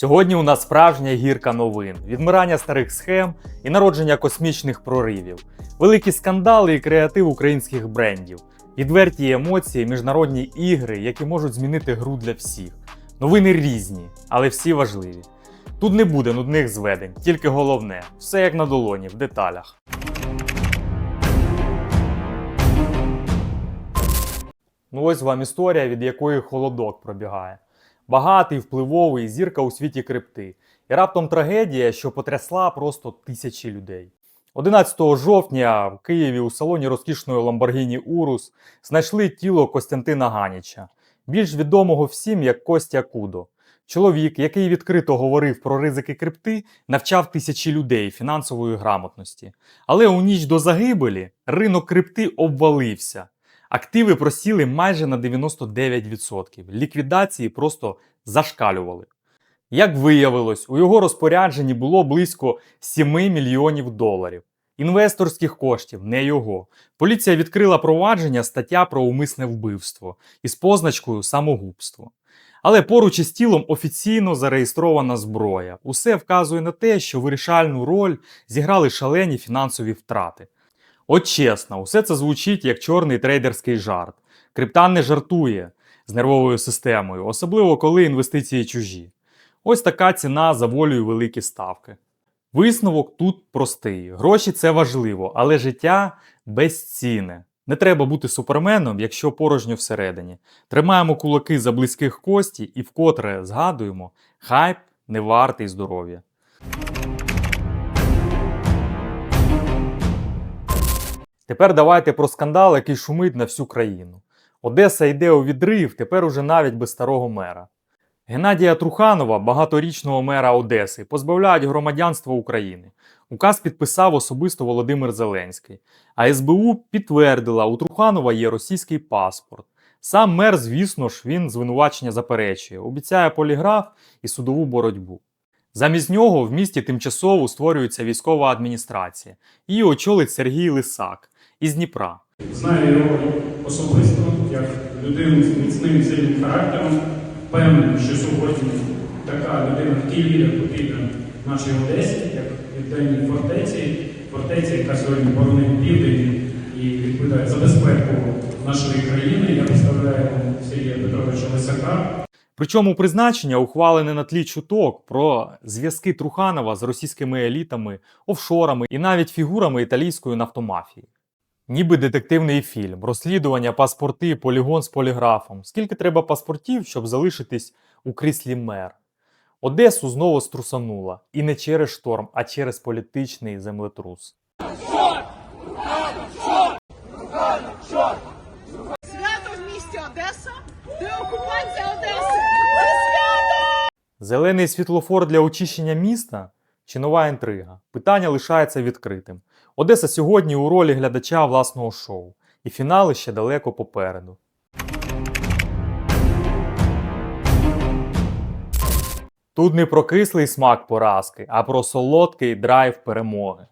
Сьогодні у нас справжня гірка новин, відмирання старих схем і народження космічних проривів, великі скандали і креатив українських брендів, відверті емоції, міжнародні ігри, які можуть змінити гру для всіх. Новини різні, але всі важливі. Тут не буде нудних зведень, тільки головне все як на долоні, в деталях. Ну ось вам історія, від якої холодок пробігає. Багатий, впливовий, зірка у світі крипти. І раптом трагедія, що потрясла просто тисячі людей. 11 жовтня в Києві у салоні розкішної Lamborghini Urus знайшли тіло Костянтина Ганіча, більш відомого всім як Костя Кудо. Чоловік, який відкрито говорив про ризики крипти, навчав тисячі людей фінансової грамотності. Але у ніч до загибелі ринок крипти обвалився. Активи просіли майже на 99%. Ліквідації просто зашкалювали. Як виявилось, у його розпорядженні було близько 7 мільйонів доларів. Інвесторських коштів, не його. Поліція відкрила провадження стаття про умисне вбивство із позначкою самогубство. Але поруч із тілом офіційно зареєстрована зброя. Усе вказує на те, що вирішальну роль зіграли шалені фінансові втрати. От чесно, усе це звучить як чорний трейдерський жарт. Криптан не жартує з нервовою системою, особливо коли інвестиції чужі. Ось така ціна за волею великі ставки. Висновок тут простий: гроші це важливо, але життя безцінне. Не треба бути суперменом, якщо порожньо всередині. Тримаємо кулаки за близьких кості і вкотре згадуємо, хайп не вартий здоров'я. Тепер давайте про скандал, який шумить на всю країну. Одеса йде у відрив, тепер уже навіть без старого мера. Геннадія Труханова, багаторічного мера Одеси, позбавляють громадянства України. Указ підписав особисто Володимир Зеленський. А СБУ підтвердила, у Труханова є російський паспорт. Сам мер, звісно ж, він звинувачення заперечує, обіцяє поліграф і судову боротьбу. Замість нього в місті тимчасово створюється військова адміністрація. Її очолить Сергій Лисак із Дніпра. Знаю його особисто як людину з міцним сильним характером. Певний, що сьогодні така людина, такий лідер потрібен нашій Одесі, як південній фортеці, фортеці, яка сьогодні боронить південь і відповідає за безпеку нашої країни. Я представляю Сергія Петровича Лисака. Причому призначення ухвалене на тлі чуток про зв'язки Труханова з російськими елітами, офшорами і навіть фігурами італійської нафтомафії. Ніби детективний фільм, розслідування, паспорти, полігон з поліграфом. Скільки треба паспортів, щоб залишитись у кріслі мер? Одесу знову струсанула. І не через шторм, а через політичний землетрус. Свято в місті Одеса, деокупація Одеси. Свято! Зелений світлофор для очищення міста чи нова інтрига? Питання лишається відкритим. Одеса сьогодні у ролі глядача власного шоу, і фінали ще далеко попереду. Тут не про кислий смак поразки, а про солодкий драйв перемоги.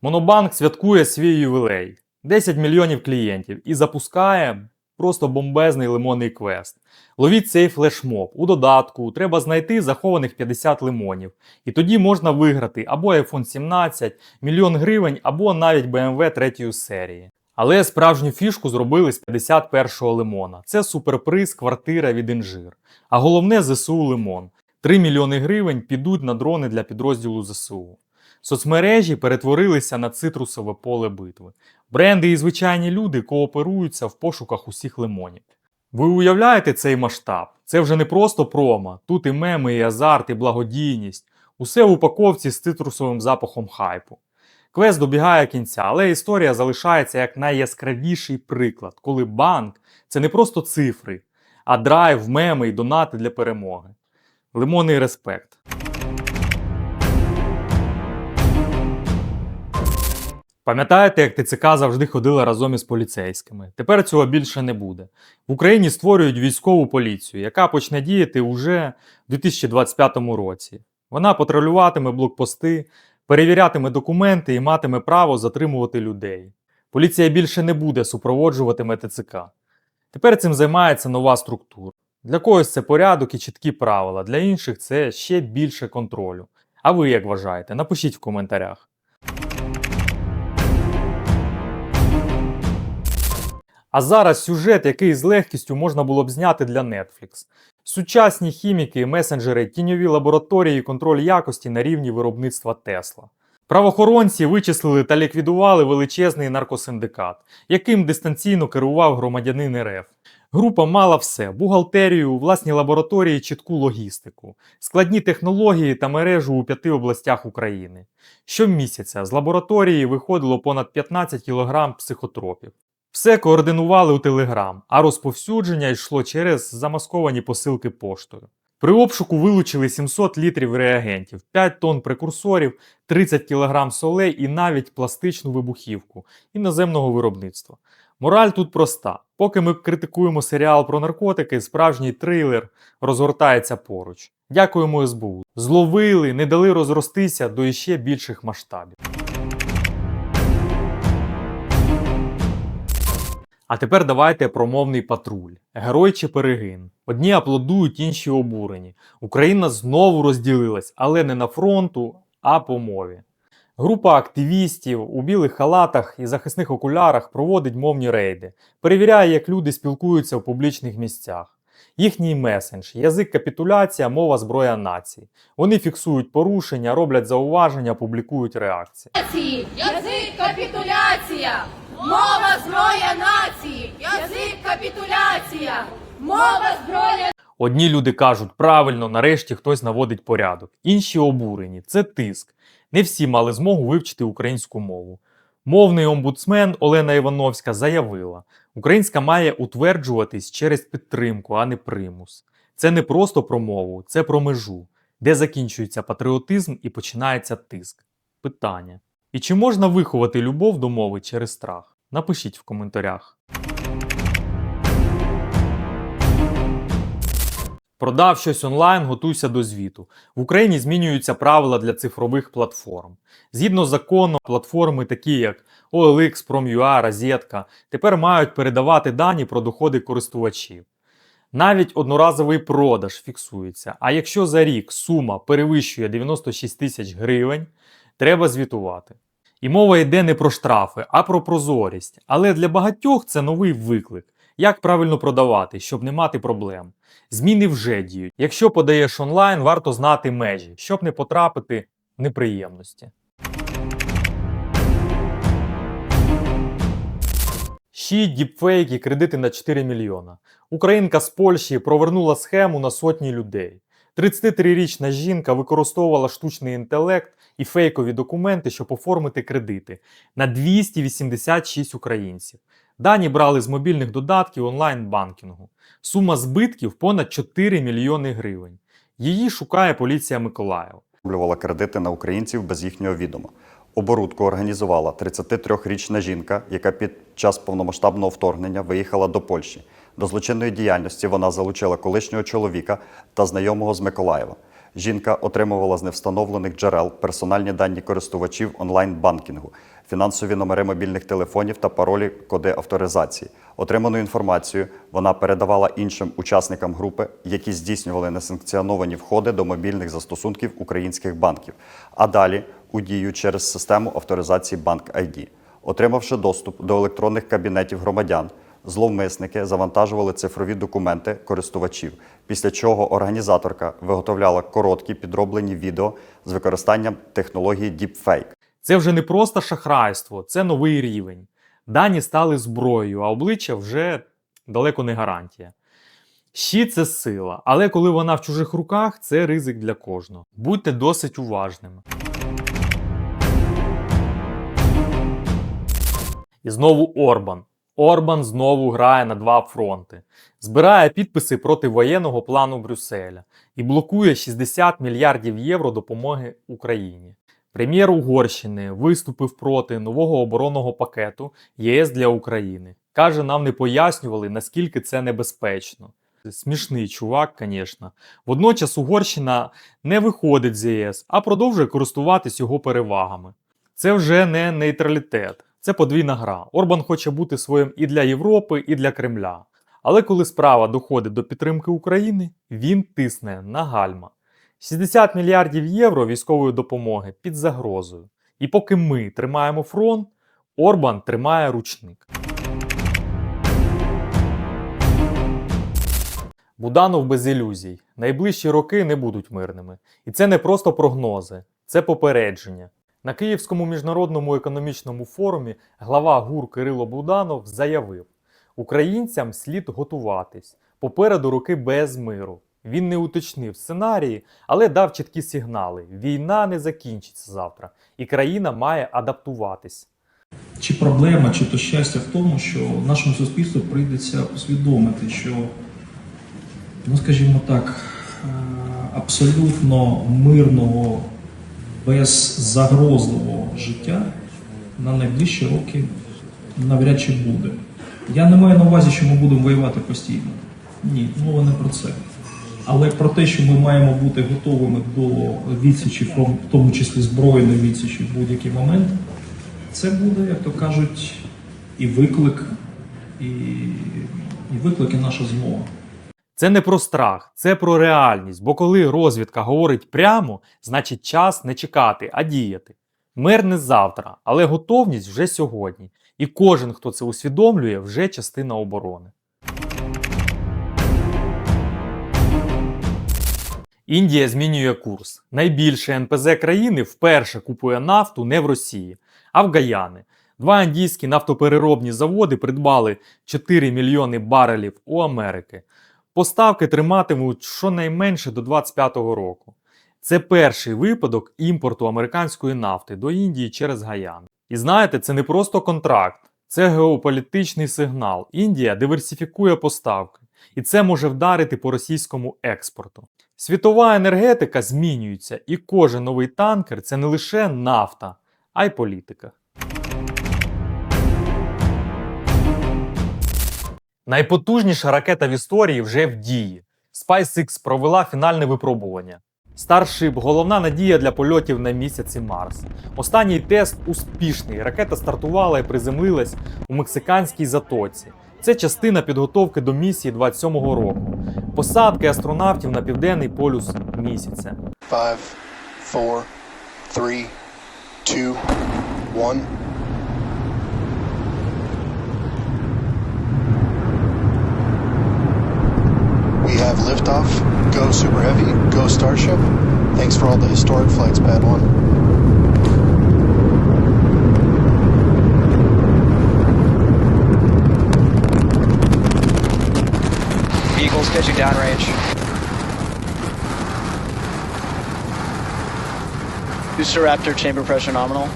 Монобанк святкує свій ювілей 10 мільйонів клієнтів і запускає просто бомбезний лимонний квест. Ловіть цей флешмоб. У додатку треба знайти захованих 50 лимонів. І тоді можна виграти або iPhone 17, мільйон гривень, або навіть BMW 3 серії. Але справжню фішку зробили з 51-го лимона. Це суперприз, квартира від інжир. А головне ЗСУ лимон. 3 мільйони гривень підуть на дрони для підрозділу ЗСУ. Соцмережі перетворилися на цитрусове поле битви. Бренди і звичайні люди кооперуються в пошуках усіх лимонів. Ви уявляєте цей масштаб? Це вже не просто промо. Тут і меми, і азарт, і благодійність. Усе в упаковці з цитрусовим запахом хайпу. Квест добігає кінця, але історія залишається як найяскравіший приклад, коли банк це не просто цифри, а драйв, меми і донати для перемоги. Лимонний респект. Пам'ятаєте, як ТЦК завжди ходила разом із поліцейськими? Тепер цього більше не буде. В Україні створюють військову поліцію, яка почне діяти уже в 2025 році. Вона патрулюватиме блокпости, перевірятиме документи і матиме право затримувати людей. Поліція більше не буде супроводжуватиме ТЦК. Тепер цим займається нова структура. Для когось це порядок і чіткі правила, для інших це ще більше контролю. А ви як вважаєте? Напишіть в коментарях. А зараз сюжет, який з легкістю можна було б зняти для Netflix. Сучасні хіміки, месенджери, тіньові лабораторії, контроль якості на рівні виробництва Тесла. Правоохоронці вичислили та ліквідували величезний наркосиндикат, яким дистанційно керував громадянин РФ. Група мала все: бухгалтерію, власні лабораторії, чітку логістику, складні технології та мережу у п'яти областях України. Щомісяця з лабораторії виходило понад 15 кг психотропів. Все координували у Телеграм, а розповсюдження йшло через замасковані посилки поштою. При обшуку вилучили 700 літрів реагентів, 5 тонн прекурсорів, 30 кг солей і навіть пластичну вибухівку іноземного виробництва. Мораль тут проста: поки ми критикуємо серіал про наркотики, справжній трилер розгортається поруч. Дякуємо СБУ. Зловили, не дали розростися до іще більших масштабів. А тепер давайте про мовний патруль. Герой чи перегин. Одні аплодують, інші обурені. Україна знову розділилась, але не на фронту, а по мові. Група активістів у білих халатах і захисних окулярах проводить мовні рейди, перевіряє, як люди спілкуються в публічних місцях. Їхній месендж, язик капітуляція, мова зброя нації. Вони фіксують порушення, роблять зауваження, публікують реакції. язик капітуляція, мова зброя нації, язик капітуляція, мова зброя Одні люди кажуть, правильно, нарешті хтось наводить порядок, інші обурені. Це тиск. Не всі мали змогу вивчити українську мову. Мовний омбудсмен Олена Івановська заявила, українська має утверджуватись через підтримку, а не примус. Це не просто про мову, це про межу, де закінчується патріотизм і починається тиск. Питання. І чи можна виховати любов до мови через страх? Напишіть в коментарях. Продав щось онлайн, готуйся до звіту. В Україні змінюються правила для цифрових платформ. Згідно закону, платформи такі як OLX, Prom.ua, Розетка тепер мають передавати дані про доходи користувачів. Навіть одноразовий продаж фіксується. А якщо за рік сума перевищує 96 тисяч гривень, треба звітувати. І мова йде не про штрафи, а про прозорість. Але для багатьох це новий виклик. Як правильно продавати, щоб не мати проблем? Зміни вже діють. Якщо подаєш онлайн, варто знати межі, щоб не потрапити в неприємності. Ще діпфейк і кредити на 4 мільйона. Українка з Польщі провернула схему на сотні людей. 33-річна жінка використовувала штучний інтелект і фейкові документи, щоб оформити кредити на 286 українців. Дані брали з мобільних додатків онлайн-банкінгу. Сума збитків понад 4 мільйони гривень. Її шукає поліція Миколаєва. Оформлювала кредити на українців без їхнього відома. Оборудку організувала 33-річна жінка, яка під час повномасштабного вторгнення виїхала до Польщі. До злочинної діяльності вона залучила колишнього чоловіка та знайомого з Миколаєва. Жінка отримувала з невстановлених джерел персональні дані користувачів онлайн-банкінгу, фінансові номери мобільних телефонів та паролі коди авторизації. Отриману інформацію вона передавала іншим учасникам групи, які здійснювали несанкціоновані входи до мобільних застосунків українських банків, а далі у дію через систему авторизації Банк ID. Отримавши доступ до електронних кабінетів громадян, зловмисники завантажували цифрові документи користувачів, після чого організаторка виготовляла короткі підроблені відео з використанням технології Deepfake. Це вже не просто шахрайство, це новий рівень. Дані стали зброєю, а обличчя вже далеко не гарантія. Щі це сила, але коли вона в чужих руках, це ризик для кожного. Будьте досить уважними. І знову Орбан. Орбан знову грає на два фронти, збирає підписи проти воєнного плану Брюсселя і блокує 60 мільярдів євро допомоги Україні. Прем'єр Угорщини виступив проти нового оборонного пакету ЄС для України. Каже, нам не пояснювали, наскільки це небезпечно. Смішний чувак, звісно. Водночас Угорщина не виходить з ЄС, а продовжує користуватись його перевагами. Це вже не нейтралітет, це подвійна гра. Орбан хоче бути своїм і для Європи, і для Кремля. Але коли справа доходить до підтримки України, він тисне на гальма. 60 мільярдів євро військової допомоги під загрозою. І поки ми тримаємо фронт, Орбан тримає ручник. Буданов без ілюзій. Найближчі роки не будуть мирними. І це не просто прогнози, це попередження. На Київському міжнародному економічному форумі глава ГУР Кирило Буданов заявив: українцям слід готуватись. Попереду роки без миру. Він не уточнив сценарії, але дав чіткі сигнали: війна не закінчиться завтра, і країна має адаптуватись. Чи проблема, чи то щастя в тому, що нашому суспільству прийдеться усвідомити, що, ну скажімо так, е, абсолютно мирного, беззагрозливого життя на найближчі роки навряд чи буде. Я не маю на увазі, що ми будемо воювати постійно. Ні, мова не про це. Але про те, що ми маємо бути готовими до відсічі, в тому числі збройної відсічі в будь-який момент, це буде, як то кажуть, і виклик, і, і виклик, і наша змога. Це не про страх, це про реальність. Бо коли розвідка говорить прямо, значить час не чекати, а діяти. Мир не завтра, але готовність вже сьогодні. І кожен, хто це усвідомлює, вже частина оборони. Індія змінює курс. Найбільше НПЗ країни вперше купує нафту не в Росії, а в Гаяни. Два індійські нафтопереробні заводи придбали 4 мільйони барелів у Америки. Поставки триматимуть щонайменше до 2025 року. Це перший випадок імпорту американської нафти до Індії через Гаян. І знаєте, це не просто контракт, це геополітичний сигнал. Індія диверсифікує поставки, і це може вдарити по російському експорту. Світова енергетика змінюється, і кожен новий танкер це не лише нафта, а й політика. Найпотужніша ракета в історії вже в дії. SpaceX провела фінальне випробування. Starship – головна надія для польотів на місяці Марс. Останній тест успішний. Ракета стартувала і приземлилась у мексиканській затоці. Це частина підготовки до місії 27-го року. Посадки астронавтів на південний полюс місяця. 5, 4, 3, 2, 1. Have liftoff. Go Super Heavy. Go Starship. Thanks for all the historic flights, Bad One. Eagles pitching downrange. Booster Raptor chamber pressure nominal.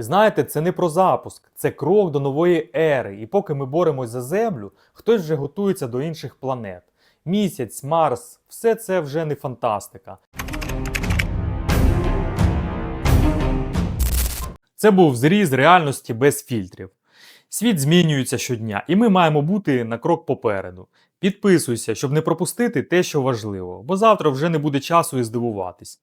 І знаєте, це не про запуск, це крок до нової ери. І поки ми боремось за Землю, хтось вже готується до інших планет. Місяць, Марс, все це вже не фантастика. Це був зріз реальності без фільтрів. Світ змінюється щодня, і ми маємо бути на крок попереду. Підписуйся, щоб не пропустити те, що важливо, бо завтра вже не буде часу і здивуватись.